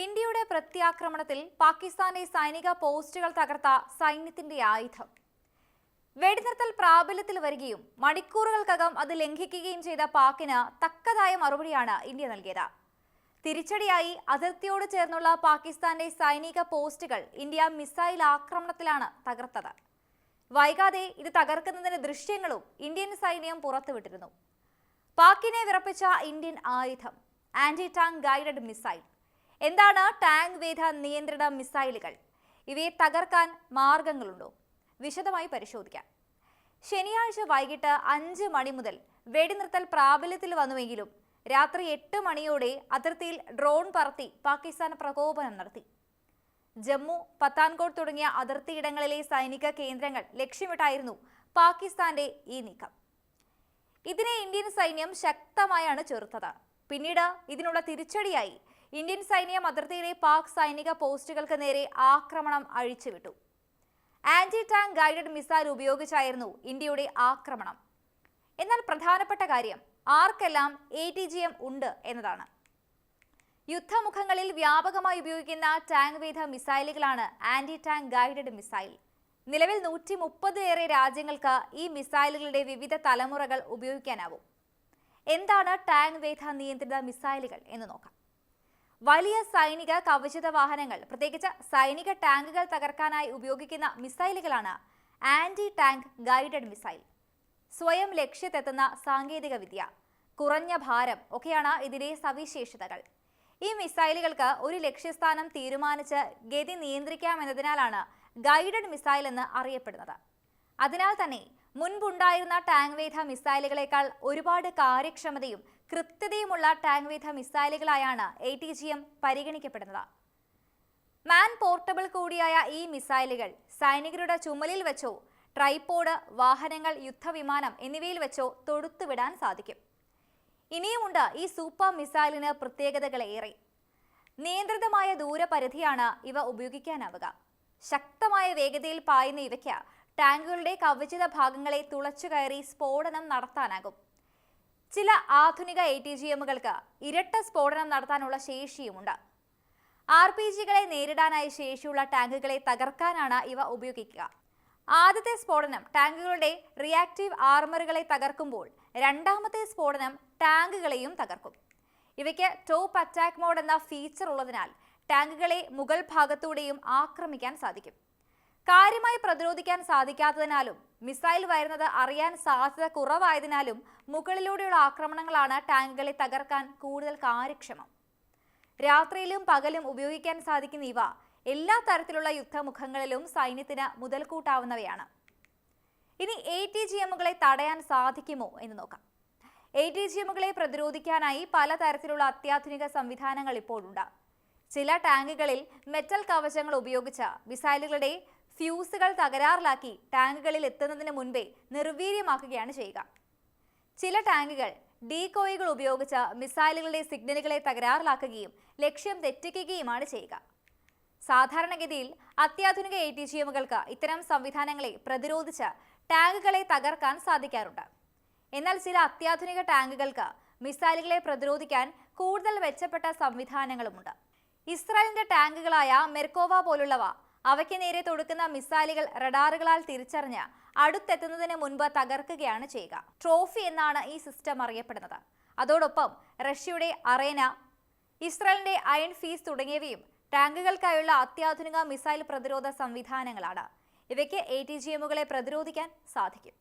ഇന്ത്യയുടെ പ്രത്യാക്രമണത്തിൽ പാകിസ്ഥാന്റെ സൈനിക പോസ്റ്റുകൾ തകർത്ത സൈന്യത്തിന്റെ ആയുധം. വെടിനിർത്തൽ പ്രാബല്യത്തിൽ വരികയും മണിക്കൂറുകൾക്കകം അത് ലംഘിക്കുകയും ചെയ്ത പാക്കിന് തക്കതായ മറുപടിയാണ് ഇന്ത്യ നൽകിയത്. തിരിച്ചടിയായി അതിർത്തിയോട് ചേർന്നുള്ള പാകിസ്ഥാന്റെ സൈനിക പോസ്റ്റുകൾ ഇന്ത്യ മിസൈൽ ആക്രമണത്തിലാണ് തകർത്തത്. വൈകാതെ ഇത് തകർക്കുന്നതിന് ദൃശ്യങ്ങളും ഇന്ത്യൻ സൈന്യം പുറത്തുവിട്ടിരുന്നു. പാക്കിനെ വിറപ്പിച്ച ഇന്ത്യൻ ആയുധം ആന്റി ടാങ്ക് ഗൈഡഡ് മിസൈൽ. എന്താണ് ടാങ്ക് വേധ നിയന്ത്രണ മിസൈലുകൾ? ഇവയെ തകർക്കാൻ മാർഗങ്ങളുണ്ടോ? വിശദമായി പരിശോധിക്കാം. ശനിയാഴ്ച വൈകിട്ട് അഞ്ച് മണി മുതൽ വെടിനിർത്തൽ പ്രാബല്യത്തിൽ വന്നുവെങ്കിലും രാത്രി എട്ട് മണിയോടെ അതിർത്തിയിൽ ഡ്രോൺ പറത്തി പാകിസ്ഥാൻ പ്രകോപനം നടത്തി. ജമ്മു പത്താൻകോട്ട് തുടങ്ങിയ അതിർത്തിയിടങ്ങളിലെ സൈനിക കേന്ദ്രങ്ങൾ ലക്ഷ്യമിട്ടായിരുന്നു പാകിസ്ഥാന്റെ ഈ നീക്കം. ഇതിനെ ഇന്ത്യൻ സൈന്യം ശക്തമായാണ് ചെറുത്തത്. പിന്നീട് ഇതിനുള്ള തിരിച്ചടിയായി ഇന്ത്യൻ സൈന്യം അതിർത്തിയിലെ പാക് സൈനിക പോസ്റ്റുകൾക്ക് നേരെ ആക്രമണം അഴിച്ചുവിട്ടു. ആന്റി ടാങ്ക് ഗൈഡഡ് മിസൈൽ ഉപയോഗിച്ചായിരുന്നു ഇന്ത്യയുടെ ആക്രമണം. എന്നാൽ പ്രധാനപ്പെട്ട കാര്യം ആർക്കെല്ലാം എ ടി ജി എം ഉണ്ട് എന്നതാണ്. യുദ്ധമുഖങ്ങളിൽ വ്യാപകമായി ഉപയോഗിക്കുന്ന ടാങ്ക് വിധ മിസൈലുകളാണ് ആന്റി ടാങ്ക് ഗൈഡഡ് മിസൈൽ. നിലവിൽ നൂറ്റി മുപ്പതിലേറെ രാജ്യങ്ങൾക്ക് ഈ മിസൈലുകളുടെ വിവിധ തലമുറകൾ ഉപയോഗിക്കാനാവും. എന്താണ് ടാങ്ക് വേധ നിയന്ത്രിത മിസൈലുകൾ എന്ന് നോക്കാം. വലിയ സൈനിക കവചിത വാഹനങ്ങൾ പ്രത്യേകിച്ച് സൈനിക ടാങ്കുകൾ തകർക്കാനായി ഉപയോഗിക്കുന്ന മിസൈലുകളാണ് ആന്റി ടാങ്ക് ഗൈഡഡ് മിസൈൽ. സ്വയം ലക്ഷ്യത്തെത്തുന്ന സാങ്കേതിക വിദ്യ കുറഞ്ഞ ഭാരം ഒക്കെയാണ് ഇതിന്റെ സവിശേഷതകൾ. ഈ മിസൈലുകൾക്ക് ഒരു ലക്ഷ്യസ്ഥാനം തീരുമാനിച്ച് ഗതി നിയന്ത്രിക്കാമെന്നതിനാലാണ് ഗൈഡഡ് മിസൈൽ എന്ന് അറിയപ്പെടുന്നത്. അതിനാൽ തന്നെ മുൻപുണ്ടായിരുന്ന ടാങ്ക് വേധ മിസൈലുകളെക്കാൾ ഒരുപാട് കാര്യക്ഷമതയും കൃത്യതയുമുള്ള ടാങ്ക് വേധ മിസൈലുകളായാണ് എ ടി ജി എം പരിഗണിക്കപ്പെടുന്നത്. മാൻ പോർട്ടബിൾ കൂടിയായ ഈ മിസൈലുകൾ സൈനികരുടെ ചുമലിൽ വെച്ചോ ട്രൈപോഡ് വാഹനങ്ങൾ യുദ്ധവിമാനം എന്നിവയിൽ വെച്ചോ തൊടുത്തുവിടാൻ സാധിക്കും. ഇനിയുമുണ്ട് ഈ സൂപ്പർ മിസൈലിന് പ്രത്യേകതകളേറെ നിയന്ത്രിതമായ ദൂരപരിധിയാണ് ഇവ ഉപയോഗിക്കാനാവുക. ശക്തമായ വേഗതയിൽ പായുന്ന ഇവയ്ക്ക് ടാങ്കുകളുടെ കവചിത ഭാഗങ്ങളെ തുളച്ചു കയറി സ്ഫോടനം നടത്താനാകും. ചില ആധുനിക എ ടി ജി എമ്മുകൾക്ക് ഇരട്ട സ്ഫോടനം നടത്താനുള്ള ശേഷിയുമുണ്ട്. ആർ പി ജികളെ നേരിടാനായി ശേഷിയുള്ള ടാങ്കുകളെ തകർക്കാനാണ് ഇവ ഉപയോഗിക്കുക. ആദ്യത്തെ സ്ഫോടനം ടാങ്കുകളുടെ റിയാക്റ്റീവ് ആർമറുകളെ തകർക്കുമ്പോൾ രണ്ടാമത്തെ സ്ഫോടനം ടാങ്കുകളെയും തകർക്കും. ഇവയ്ക്ക് ടോപ്പ് അറ്റാക്ക് മോഡ് എന്ന ഫീച്ചർ ഉള്ളതിനാൽ ടാങ്കുകളെ മുകൾ ഭാഗത്തൂടെയും ആക്രമിക്കാൻ സാധിക്കും. കാര്യമായി പ്രതിരോധിക്കാൻ സാധിക്കാത്തതിനാലും മിസൈൽ വരുന്നത് അറിയാൻ സാധ്യത കുറവായതിനാലും മുകളിലൂടെയുള്ള ആക്രമണങ്ങളാണ് ടാങ്കുകളെ തകർക്കാൻ കൂടുതൽ കാര്യക്ഷമം. രാത്രിയിലും പകലും ഉപയോഗിക്കാൻ സാധിക്കുന്ന ഇവ എല്ലാ തരത്തിലുള്ള യുദ്ധമുഖങ്ങളിലും സൈന്യത്തിന് മുതൽക്കൂട്ടാവുന്നവയാണ്. ഇനി എ ടി ജി എമ്മുകളെ തടയാൻ സാധിക്കുമോ എന്ന് നോക്കാം. എ ടി ജി എമ്മുകളെ പ്രതിരോധിക്കാനായി പലതരത്തിലുള്ള അത്യാധുനിക സംവിധാനങ്ങൾ ഇപ്പോഴുണ്ട്. ചില ടാങ്കുകളിൽ മെറ്റൽ കവചങ്ങൾ ഉപയോഗിച്ച് മിസൈലുകളുടെ ഫ്യൂസുകൾ തകരാറിലാക്കി ടാങ്കുകളിൽ എത്തുന്നതിന് മുൻപേ നിർവീര്യമാക്കുകയാണ് ചെയ്യുക. ചില ടാങ്കുകൾ ഡീകോയികൾ ഉപയോഗിച്ച് മിസൈലുകളുടെ സിഗ്നലുകളെ തകരാറിലാക്കുകയും ലക്ഷ്യം തെറ്റിക്കുകയുമാണ് ചെയ്യുക. സാധാരണഗതിയിൽ അത്യാധുനിക എ ടി ജി എമ്മുകൾക്ക് ഇത്തരം സംവിധാനങ്ങളെ പ്രതിരോധിച്ച് ടാങ്കുകളെ തകർക്കാൻ സാധിക്കാറുണ്ട്. എന്നാൽ ചില അത്യാധുനിക ടാങ്കുകൾക്ക് മിസൈലുകളെ പ്രതിരോധിക്കാൻ കൂടുതൽ മെച്ചപ്പെട്ട സംവിധാനങ്ങളുമുണ്ട്. ഇസ്രായേലിന്റെ ടാങ്കുകളായ മെർക്കോവ പോലുള്ളവ അവയ്ക്ക് നേരെ തൊടുക്കുന്ന മിസൈലുകൾ റഡാറുകളാൽ തിരിച്ചറിഞ്ഞ് അടുത്തെത്തുന്നതിന് മുൻപ് തകർക്കുകയാണ് ചെയ്യുക. ട്രോഫി എന്നാണ് ഈ സിസ്റ്റം അറിയപ്പെടുന്നത്. അതോടൊപ്പം റഷ്യയുടെ അറേന ഇസ്രായേലിന്റെ അയൺ ഫീസ് തുടങ്ങിയവയും ടാങ്കുകൾക്കായുള്ള അത്യാധുനിക മിസൈൽ പ്രതിരോധ സംവിധാനങ്ങളാണ്. ഇവയ്ക്ക് എ ടി ജി എമ്മുകളെ പ്രതിരോധിക്കാൻ സാധിക്കും.